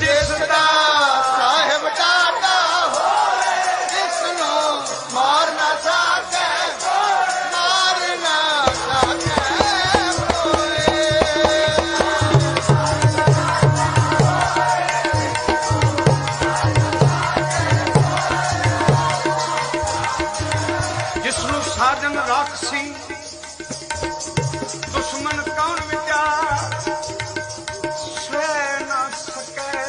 ਜਿਸ ਦਾ ਉਸ ਨੂੰ ਸਾਜਨ ਰਾਖਸੀ। ਕੌਣ ਵਿਚਾਰ? ਨਾ ਸਕੈ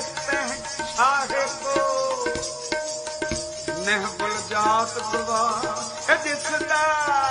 ਬਲ ਜਾਤ ਦਵਾ ਦਿਸਦਾ